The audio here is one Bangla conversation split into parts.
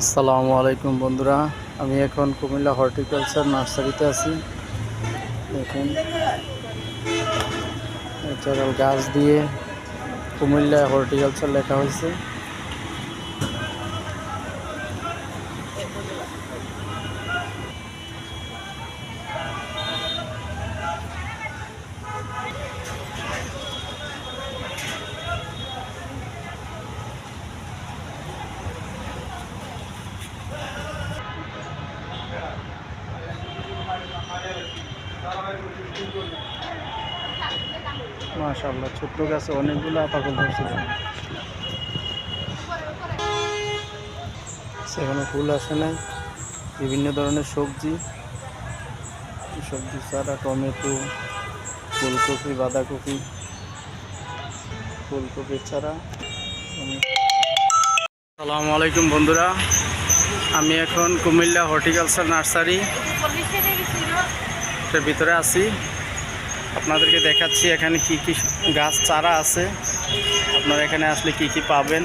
আসসালামু আলাইকুম বন্ধুরা। আমি এখন কুমিল্লা হর্টিকালচার নার্সারিতে আছি। দেখুন, ন্যাচারাল গাছ দিয়ে কুমিল্লা হর্টিকালচার লেখা হয়েছে। মাশাআল্লাহ, ছোট্ট গাছে অনেকগুলো সেখানে ফুল আসে নাই। বিভিন্ন ধরনের সবজি সবজি চারা টমেটো, ফুলকপি, বাঁধাকপি ফুলকপির চারা আসসালামু আলাইকুম বন্ধুরা, আমি এখন কুমিল্লা হর্টিকালচার নার্সারি। এর ভিতরে আছি। আপনাদেরকে দেখাচ্ছি এখানে কি কি গাছ চারা আছে। আপনারা এখানে আসলে কি কি পাবেন।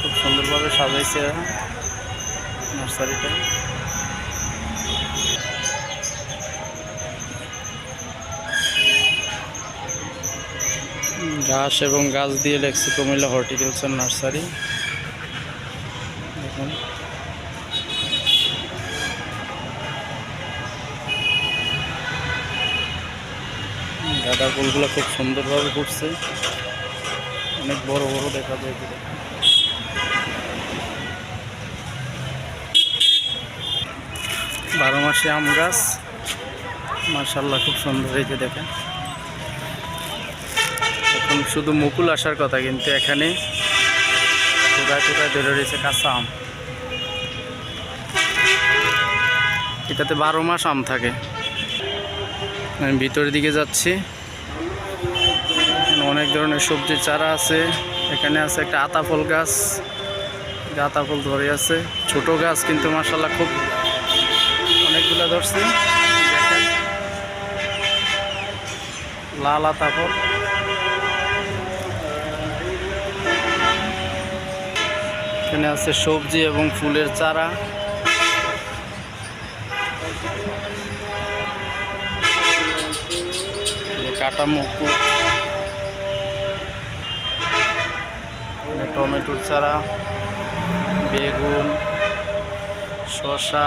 খুব সুন্দরভাবে সাজাইছে নার্সারিটা। ঘাস এবং গাছ দিয়ে লেখছে কুমিল্লা হর্টিকালচার নার্সারি। দেখুন। গাঁদা ফুলগুলো খুব সুন্দরভাবে ফুটছে। অনেক বড় বড় দেখা যায় এগুলো। বারো মাসে আম গাছ। মার্শাল্লাহ খুব সুন্দর হয়েছে দেখেন। এখন শুধু মুকুল আসার কথা, কিন্তু এখানে টুকায় টুকায় ধরে রয়েছে কাঁচা আম। এটাতে বারো মাস আম থাকে। আমি ভিতরের দিকে যাচ্ছি। অনেক ধরনের সবজির চারা আছে। এখানে আছে একটা আতাফল গাছ। আতাফল ধরে আছে। ছোট গাছ কিন্তু মাসাল্লাহ খুব অনেকগুলো ধরছে। লাল আতাফল। এখানে আছে সবজি এবং ফুলের চারা। কাটা মুকুট এখানে টমেটোর চারা বেগুন শসা